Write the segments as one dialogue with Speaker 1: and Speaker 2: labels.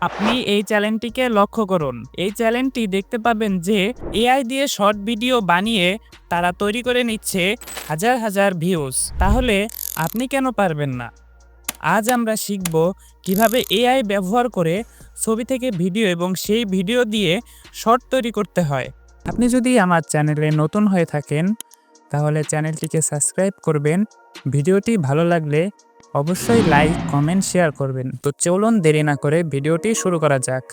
Speaker 1: আপনি এই চ্যানেলটিকে লক্ষ্য করুন। এই চ্যানেলটি দেখতে পাবেন যে এআই দিয়ে শর্ট ভিডিও বানিয়ে তারা তৈরি করে নিচ্ছে হাজার হাজার ভিউজ। তাহলে আপনি কেন পারবেন না? আজ আমরা শিখব কীভাবে এআই ব্যবহার করে ছবি থেকে ভিডিও এবং সেই ভিডিও দিয়ে শর্ট তৈরি করতে হয়। আপনি যদি আমার চ্যানেলে নতুন হয়ে থাকেন, তাহলে চ্যানেলটিকে সাবস্ক্রাইব করবেন। ভিডিওটি ভালো লাগলে অবশ্যই লাইক কমেন্ট শেয়ার করবেন। তো চলুন দেরি না করে ভিডিওটি শুরু করা যাক।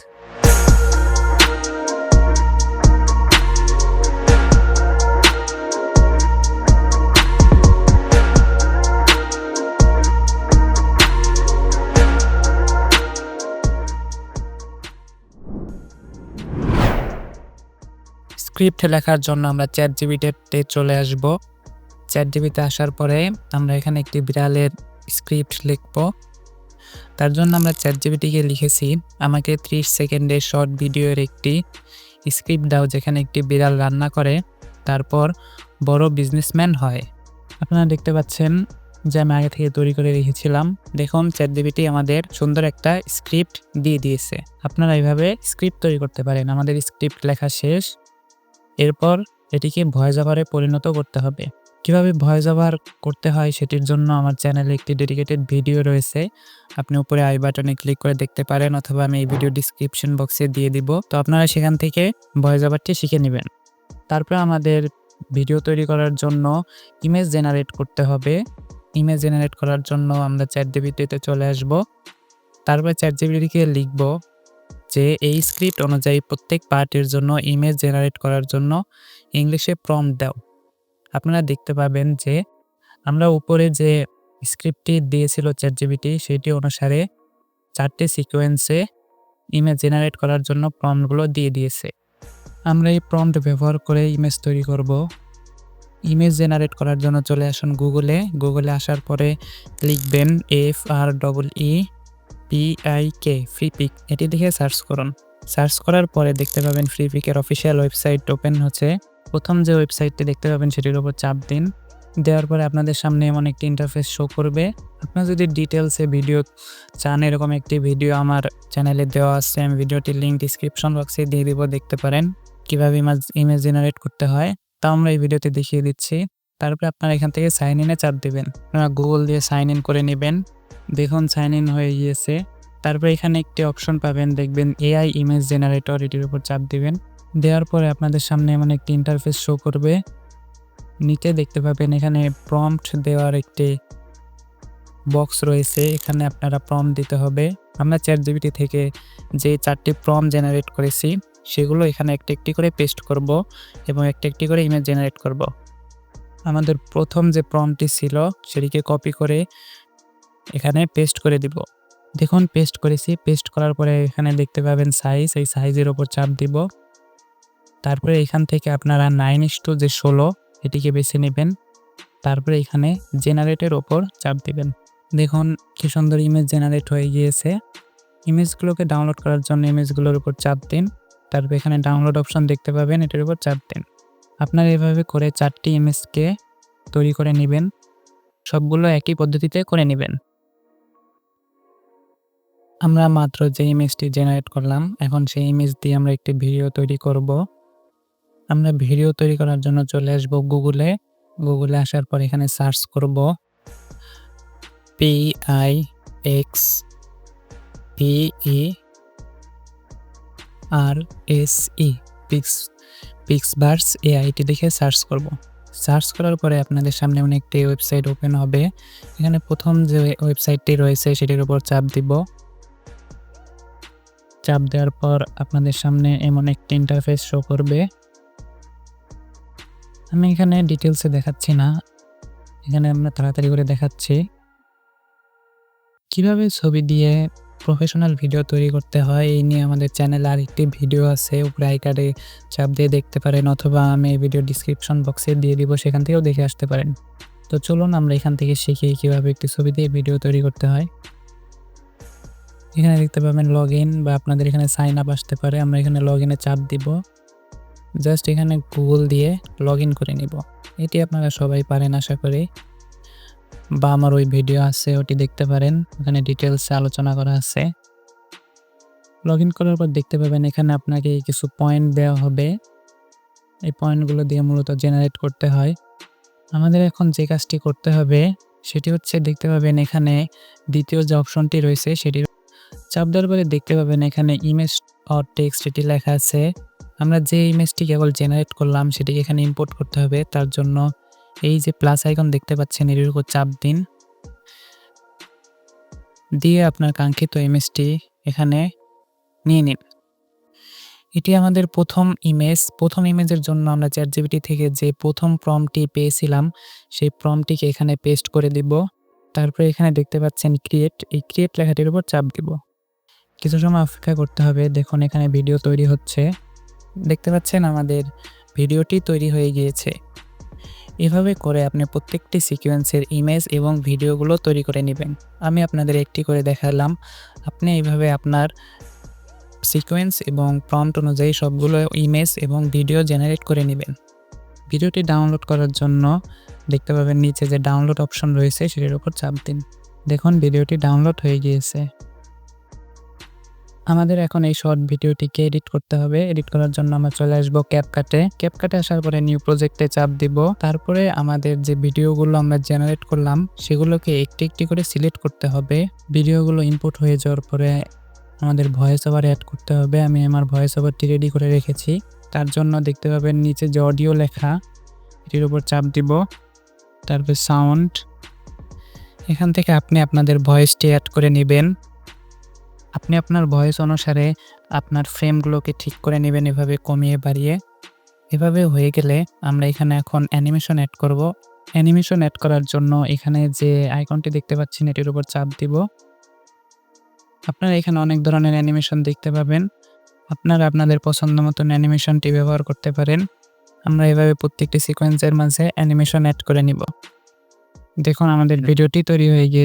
Speaker 1: স্ক্রিপ্ট লেখার জন্য আমরা চ্যাট জিবিটিতে চলে আসব। চ্যাট জিবিতে আসার পরে আমরা এখানে একটি বিড়ালের স্ক্রিপ্ট লিখব। তার জন্য আমরা চ্যাট জিবিটিকে লিখেছি, আমাকে ত্রিশ সেকেন্ডের শর্ট ভিডিওর একটি স্ক্রিপ্ট দাও যেখানে একটি বিড়াল রান্না করে, তারপর বড় বিজনেসম্যান হয়। আপনারা দেখতে পাচ্ছেন যে আমি আগে থেকে তৈরি করে রেখেছিলাম। দেখুন চ্যাট জিবিটি আমাদের সুন্দর একটা স্ক্রিপ্ট দিয়ে দিয়েছে। আপনারা এইভাবে স্ক্রিপ্ট তৈরি করতে পারেন। আমাদের স্ক্রিপ্ট লেখা শেষ। এরপর এটিকে ভয়েস ওভারে পরিণত করতে হবে। কীভাবে ভয়েস ওভার করতে হয় সেটির জন্য আমার চ্যানেলে একটি ডেডিকেটেড ভিডিও রয়েছে। আপনি উপরে আই বাটনে ক্লিক করে দেখতে পারেন অথবা আমি এই ভিডিও ডিসক্রিপশন বক্সে দিয়ে দিব। তো আপনারা সেখান থেকে ভয়েস ওভারটি শিখে নেবেন। তারপর আমাদের ভিডিও তৈরি করার জন্য ইমেজ জেনারেট করতে হবে। ইমেজ জেনারেট করার জন্য আমরা চ্যাট জিবিটিতে চলে আসব। তারপর চ্যাট জিবিটিকে লিখব যে এই স্ক্রিপ্ট অনুযায়ী প্রত্যেক পার্টের জন্য ইমেজ জেনারেট করার জন্য ইংলিশে প্রম্পট দাও। আপনারা দেখতে পাবেন যে আমরা উপরে যে স্ক্রিপ্টটি দিয়েছিল চ্যাট জিবিটি সেটি অনুসারে চারটে সিকোয়েন্সে ইমেজ জেনারেট করার জন্য প্রম্পটগুলো দিয়ে দিয়েছে। আমরা এই প্রম্পট ব্যবহার করে ইমেজ তৈরি করব। ইমেজ জেনারেট করার জন্য চলে আসুন গুগলে গুগলে আসার পরে লিখবেন F R double E P I K Freepik এটি দেখে সার্চ করুন। সার্চ করার পরে দেখতে পাবেন ফ্রি পিকের অফিসিয়াল ওয়েবসাইট ওপেন হচ্ছে। প্রথম যে ওয়েবসাইটটি দেখতে পাবেন সেটির উপর চাপ দিন। দেওয়ার পরে আপনাদের সামনে এমন একটি ইন্টারফেস শো করবে। আপনার যদি ডিটেলসে ভিডিও চান, এরকম একটি ভিডিও আমার চ্যানেলে দেওয়া আছে, আমি ভিডিওটির লিঙ্ক ডিসক্রিপশন বক্সে দিয়ে দিব, দেখতে পারেন কীভাবে ইমেজ ইমেজ জেনারেট করতে হয়। তা আমরা এই ভিডিওতে দেখিয়ে দিচ্ছি। তারপরে আপনারা এখান থেকে সাইন ইনে চাপ দেবেন। আপনারা গুগল দিয়ে সাইন ইন করে নেবেন। দেখুন সাইন ইন হয়ে গিয়েছে। তারপরে এখানে একটি অপশন পাবেন, দেখবেন এআই ইমেজ জেনারেটর এটির উপর চাপ দিবেন। দেওয়ার পরে আপনাদের সামনে এমন একটি ইন্টারফেস শো করবে। নিচে দেখতে পাবেন এখানে প্রম্পট দেওয়ার একটি বক্স রয়েছে। এখানে আপনারা প্রম্পট দিতে হবে। আমরা চ্যাট জিবিটি থেকে যে চারটি প্রম্পট জেনারেট করেছি, সেগুলো এখানে একটি একটি করে পেস্ট করব এবং একটি একটি করে ইমেজ জেনারেট করব। আমাদের প্রথম যে প্রম্পটটি ছিল, সেটিকে কপি করে এখানে পেস্ট করে দিব। দেখুন পেস্ট করেছি। পেস্ট করার পরে এখানে দেখতে পাবেন সাইজ এই সাইজের ওপর চাপ দিব। তারপরে এখান থেকে আপনারা নাইন ইস টু যে ষোলো, এটিকে বেছে নেবেন। তারপরে এখানে জেনারেটের ওপর চাপ দিবেন। দেখুন, কি সুন্দর ইমেজ জেনারেট হয়ে গিয়েছে। ইমেজগুলোকে ডাউনলোড করার জন্য ইমেজগুলোর উপর চাপ দিন। তারপর এখানে ডাউনলোড অপশন দেখতে পাবেন, এটার উপর চাপ দিন। আপনারা এভাবে করে চারটি ইমেজকে তৈরি করে নেবেন। সবগুলো একই পদ্ধতিতে করে নেবেন। আমরা মাত্র যে ইমেজটি জেনারেট করলাম, এখন সেই ইমেজ দিয়ে আমরা একটি ভিডিও তৈরি করব। আমরা ভিডিও তৈরি করার জন্য চলে আসব গুগলে। গুগলে আসার পর এখানে সার্চ করব P I X P E R S E pix PixVerse AIT দেখে সার্চ করব। সার্চ করার পরে আপনাদের সামনে এমন একটি ওয়েবসাইট ওপেন হবে। এখানে প্রথম যে ওয়েবসাইটটি রয়েছে সেটির উপর চাপ দিব। চাপ দেওয়ার পর আপনাদের সামনে এমন একটি ইন্টারফেস শো করবে। আমি এখানে ডিটেলসে দেখাচ্ছি না। এখানে আমরা তাড়াতাড়ি করে দেখাচ্ছি। কীভাবে ছবি দিয়ে প্রফেশনাল ভিডিও তৈরি করতে হয়, এই নিয়ে আমাদের চ্যানেলে আরেকটি ভিডিও আছে। উপরে আই কার্ডে চাপ দিয়ে দেখতে পারেন অথবা আমি এই ভিডিও ডিসক্রিপশন বক্সে দিয়ে দিব, সেখান থেকেও দেখে আসতে পারেন। তো চলুন আমরা এখান থেকে শিখি কীভাবে একটি ছবি দিয়ে ভিডিও তৈরি করতে হয়। এখানে দেখতে পাবেন লগ ইন বা আপনাদের এখানে সাইন আপ আসতে পারে। আমরা এখানে লগ ইনে চাপ দিব। জাস্ট এখানে গুগল দিয়ে লগ ইন করে নিব। এটি আপনারা সবাই পারেন আশা করি। বা আমার ওই ভিডিও আছে, ওটি দেখতে পারেন। ওখানে ডিটেলসে আলোচনা করা আছে। লগ ইন করার পর দেখতে পাবেন এখানে আপনাকে কিছু পয়েন্ট দেওয়া হবে। এই পয়েন্টগুলো দিয়ে মূলত জেনারেট করতে হয়। আমাদের এখন যে কাজটি করতে হবে, সেটি হচ্ছে দেখতে পাবেন এখানে দ্বিতীয় যে অপশনটি রয়েছে, সেটি চাপ দেওয়ার পরে দেখতে পাবেন এখানে ইমেজ অর টেক্সট এটি লেখা আছে। আমরা যে ইমেজটি কেবল জেনারেট করলাম, সেটিকে এখানে ইম্পোর্ট করতে হবে। তার জন্য এই যে প্লাস আইকন দেখতে পাচ্ছেন এর উপর চাপ দিন। দিয়ে আপনার কাঙ্ক্ষিত ইমেজটি এখানে নিয়ে নিন। এটি আমাদের প্রথম ইমেজ প্রথম ইমেজের জন্য আমরা চ্যাট জিবিটি থেকে যে প্রথম প্রমটি পেয়েছিলাম, সেই প্রমটিকে এখানে পেস্ট করে দিব। তারপরে এখানে দেখতে পাচ্ছেন ক্রিয়েট এই ক্রিয়েট লেখাটির উপর চাপ দিব। কিছু সময় অপেক্ষা করতে হবে। দেখুন, এখানে ভিডিও তৈরি হচ্ছে। দেখতে পাচ্ছেন আমাদের ভিডিওটি তৈরি হয়ে গিয়েছে। এভাবে করে আপনি প্রত্যেকটি সিকোয়েন্সের ইমেজ এবং ভিডিওগুলো তৈরি করে নেবেন। আমি আপনাদের একটি করে দেখালাম। আপনি এইভাবে আপনার সিকোয়েন্স এবং প্রম্পট অনুযায়ী সবগুলো ইমেজ এবং ভিডিও জেনারেট করে নেবেন। ভিডিওটি ডাউনলোড করার জন্য দেখতে পাবেন নিচে যে ডাউনলোড অপশন রয়েছে সেটির উপর চাপ দিন। দেখুন, ভিডিওটি ডাউনলোড হয়ে গিয়েছে। আমাদের এখন এই শর্ট ভিডিওটিকে এডিট করতে হবে। এডিট করার জন্য আমরা চলে আসব ক্যাপকাটে ক্যাপকাটে আসার পরে নিউ প্রজেক্টে চাপ দিব। তারপরে আমাদের যে ভিডিওগুলো আমরা জেনারেট করলাম, সেগুলোকে একটি একটি করে সিলেক্ট করতে হবে। ভিডিওগুলো ইনপুট হয়ে যাওয়ার পরে আমাদের ভয়েস ওভার অ্যাড করতে হবে। আমি আমার ভয়েস ওভারটি রেডি করে রেখেছি। তার জন্য দেখতে পাবেন নিচে যে অডিও লেখা, এটির উপর চাপ দিব। তারপর সাউন্ড এখান থেকে আপনি আপনাদের ভয়েসটি অ্যাড করে নেবেন। আপনি আপনার ভয়েস অনুসারে আপনার ফ্রেমগুলোকে ঠিক করে নেবেন এভাবে কমিয়ে বাড়িয়ে। এভাবে হয়ে গেলে আমরা এখানে এখন অ্যানিমেশন অ্যাড করব। অ্যানিমেশন অ্যাড করার জন্য এখানে যে আইকনটি দেখতে পাচ্ছেন এটির উপর চাপ দিব। আপনারা এখানে অনেক ধরনের অ্যানিমেশন দেখতে পাবেন। আপনারা আপনাদের পছন্দ মতন অ্যানিমেশনটি ব্যবহার করতে পারেন। আমরা এভাবে প্রত্যেকটি সিকোয়েন্সের মাঝে অ্যানিমেশন অ্যাড করে নিব। দেখুন আমাদের ভিডিওটি তৈরি হয়ে গিয়েছে